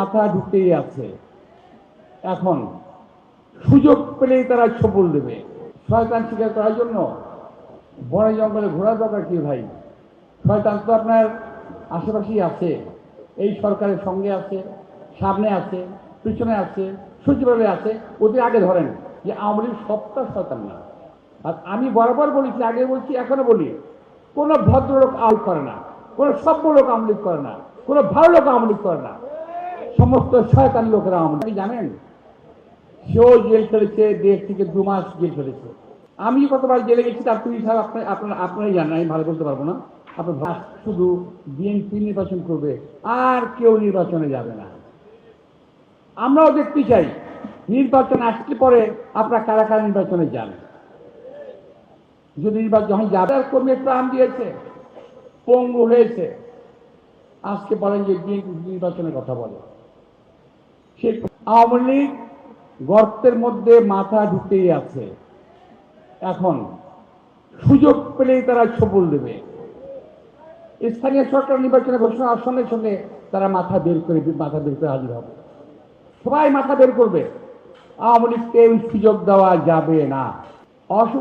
মাথা ঢুকতেই আছে। এখন সুযোগ পেলেই তারা ছবল দেবে। শয়তান স্বীকার করার জন্য বনে জঙ্গলে ঘোরা দরকার কি ভাই? শয়তান তো আপনার আশেপাশেই আছে। এই সরকারের সঙ্গে আছে, সামনে আছে, পিছনে আছে সূর্যভাবে আছে। ওদের আগে ধরেন যে আওয়ামী লীগ সবটা শয়তান না। আর আমি বরাবর বলেছি, আগে বলছি এখনও বলি, কোনো ভদ্রলোক আউট করে না, কোনো সভ্য লোক আওয়ামী লীগ করে না, কোনো ভালো লোক আওয়ামী লীগ করে না। সমস্ত শয়তান লোকেরা লীগ জানেন? সেও জেল খেলেছে, দেড় থেকে দু মাস জেল খেলেছে। আমি কতবার জেলে গেছি তার তুই সাহেব আপনার আপনার, আপনারাই জানেন, আমি ভালো বলতে পারব না। আপনার শুধু বিএনপি নির্বাচন করবে, আর কেউ নির্বাচনে যাবে না। আমরাও দেখতে চাই, নির্বাচন আসলে পরে আপনার কারা কারা নির্বাচনে যান। যদি নির্বাচন যখন যাবে আর কর্মী প্রাণ দিয়েছে, পঙ্গু হয়েছে। আজকে বলেন যে বিএনপি নির্বাচনের কথা বলে। সে আওয়ামী লীগ গর্তের মধ্যে মাথা ঢুকতেই আছে। এখন সুযোগ পেলেই তারা ছবল দেবে। স্থানীয় সরকার নির্বাচনে ঘোষণা হওয়ার সঙ্গে তারা মাথা বের করে মাথা বের করে হাজির হবে। সবাই মাথা বের করবে। আওয়ামী লীগকে সুযোগ দেওয়া যাবে না। অসু